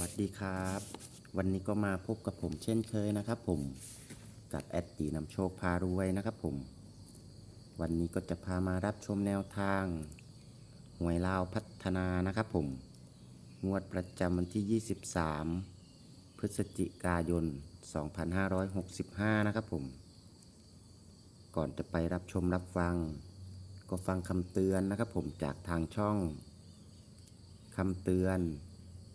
วัสดีครับ วันนี้ก็มาพบกับผมเช่นเคยนะครับ ผมกับแอดตีนำโชคพารวยนะครับผม วันนี้ก็จะพามารับชมแนวทางหวยลาวพัฒนานะครับผม งวดประจำวันที่ 23 พฤศจิกายน 2565 นะครับผม ก่อนจะไปรับชมรับฟัง ก็ฟังคำเตือนนะครับผมจากทางช่องคำเตือน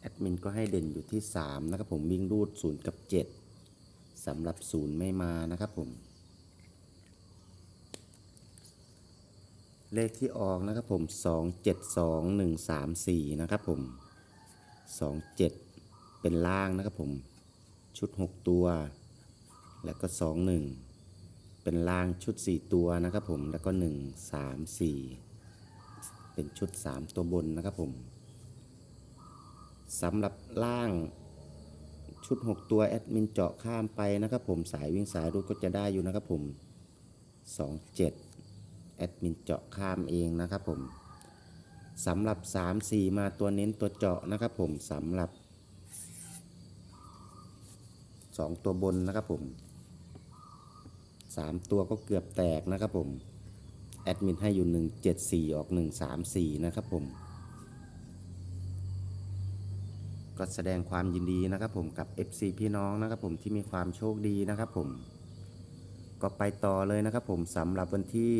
แอดมินก็ให้เด่นอยู่ที่ 3 นะครับผมวิ่งรูด 0 กับ 7สำหรับ 0 ไม่มานะครับผม เลขที่ออกนะครับผม 2 7 2 1 3 4 นะครับผม 2 7 เป็นล่างนะครับผม ชุด 6 ตัว แล้วก็ 2 1 เป็นล่างชุด 4 ตัวนะครับผม แล้วก็ 1 3 4 เป็นชุด 3 ตัวบนนะครับผม สำหรับล่างชุด 6 ตัวแอดมินเจาะข้ามไปนะครับผมสายวิ่งสายรูดก็จะได้อยู่นะครับผม 27 แอดมินเจาะข้ามเองนะครับผมสำหรับ 3 4 มาตัวเน้นตัวเจาะนะครับผมสำหรับ 2 ตัวบนนะครับผม 3 ตัวก็เกือบแตกนะครับผม แอดมินให้อยู่ 174 ออก 134 นะครับผม ก็แสดงความยินดีนะครับผมกับ FC พี่น้องนะครับผมที่มีความโชคดีนะครับผมก็ไปต่อเลยนะครับผมสำหรับวันที่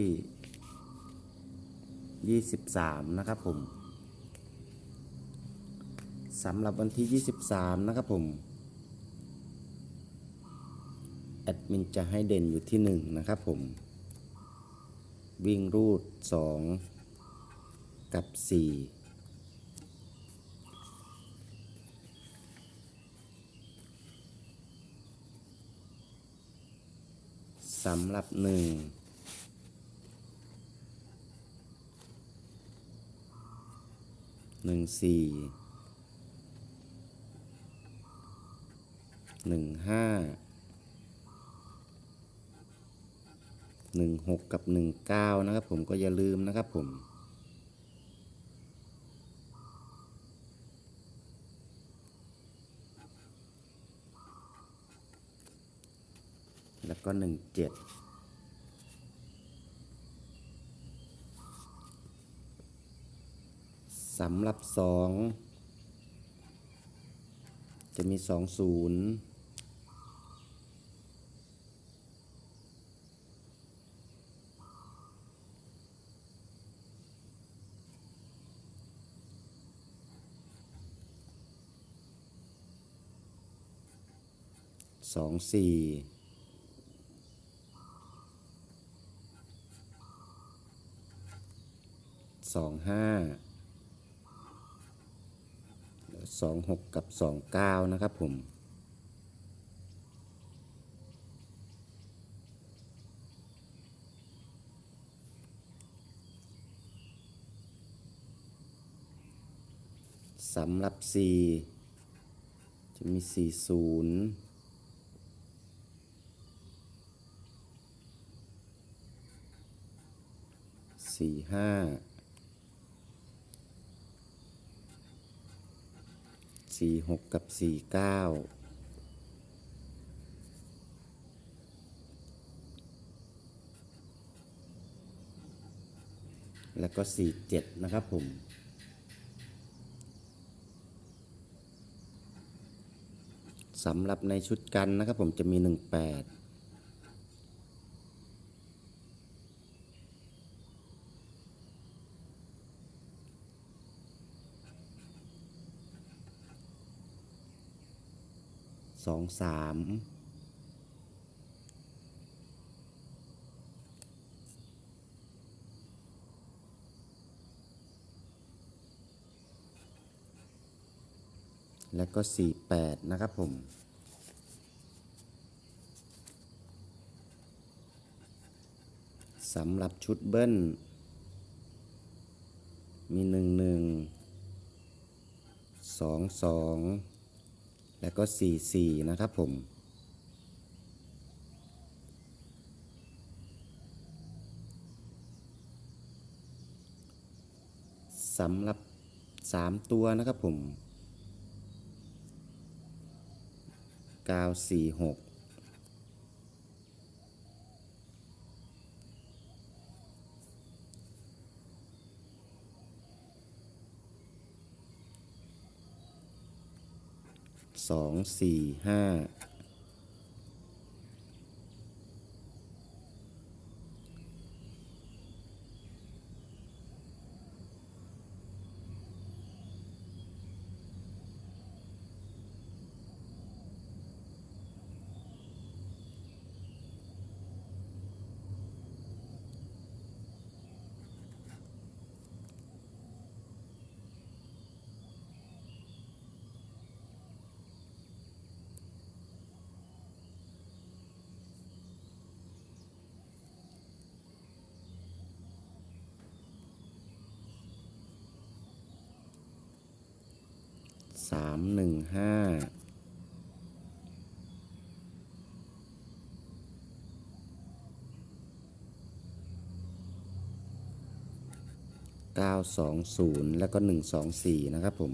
23 นะครับผมสำหรับวันที่ 23 นะครับผมแอดมินจะให้เด่นอยู่ที่ 1 นะครับผม วิ่งรูด 2 กับ 4 สำหรับหนึ่งหนึ่งสี่หนึ่งห้าหนึ่งหกกับหนึ่งเก้านะครับผมก็อย่าลืมนะครับผม แล้วก็หนึ่งเจ็ดสำหรับสองจะมีสองศูนย์สองสี่ สองห้าสองหกกับสองเก้านะครับผมสำหรับ 4 จะมี 40 45 สี่ห้าสี่หกกับสี่เก้าแล้วก็สี่เจ็ดนะครับผมสำหรับในชุดกันนะครับผมจะมีหนึ่งแปด สองสามและก็ 48 นะครับผม สำหรับชุดเบิ้ล มี 1 1 2 2 แล้วก็4 4นะครับผม สำหรับ 3 ตัวนะครับผม 9 4 6 สามหนึ่งห้าเก้าสองศูนย์แล้วก็หนึ่งสองสี่นะครับผม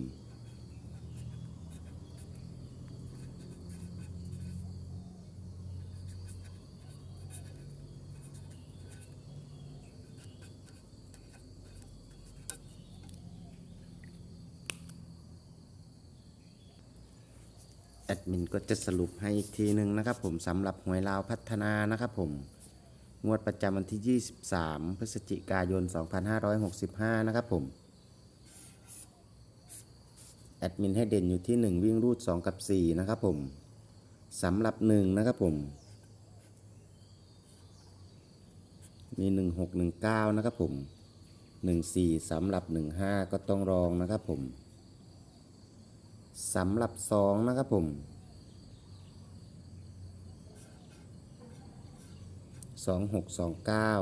แอดมินก็จะสรุปให้อีกทีหนึ่งนะครับผมสำหรับหวยลาวพัฒนานะครับผม งวดประจำวันที่ 23 พฤศจิกายน 2565 นะครับผมแอดมินให้เด่นอยู่ที่ 1 วิ่งรูด 2 กับ 4 นะครับผมสำหรับ 1 นะครับผม มี 1619 นะครับผม 14สำหรับ 15 ก็ต้องรองนะครับผม สำหรับสองนะครับผม สองหกสองเก้า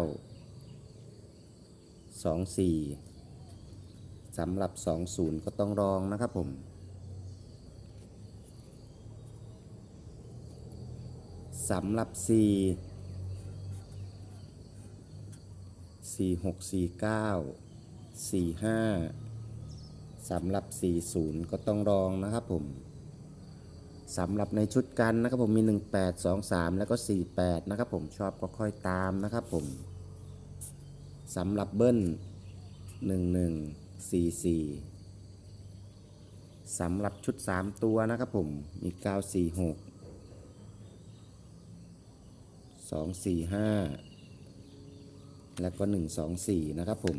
สองสี่สำหรับสองศูนย์ก็ต้องรองนะครับผมสำหรับสี่สี่หกสี่เก้าสี่ห้า สำหรับ 40 ก็ต้องรองนะครับผมสำหรับในชุดกันนะครับผมมี 18 2 3 แล้วก็ 48 นะครับผมชอบก็ค่อยตามนะครับผมสำหรับเบิ้ล 11 44สำหรับชุด 3 ตัวนะครับผมมี 946 245 แล้วก็ 124 นะครับผม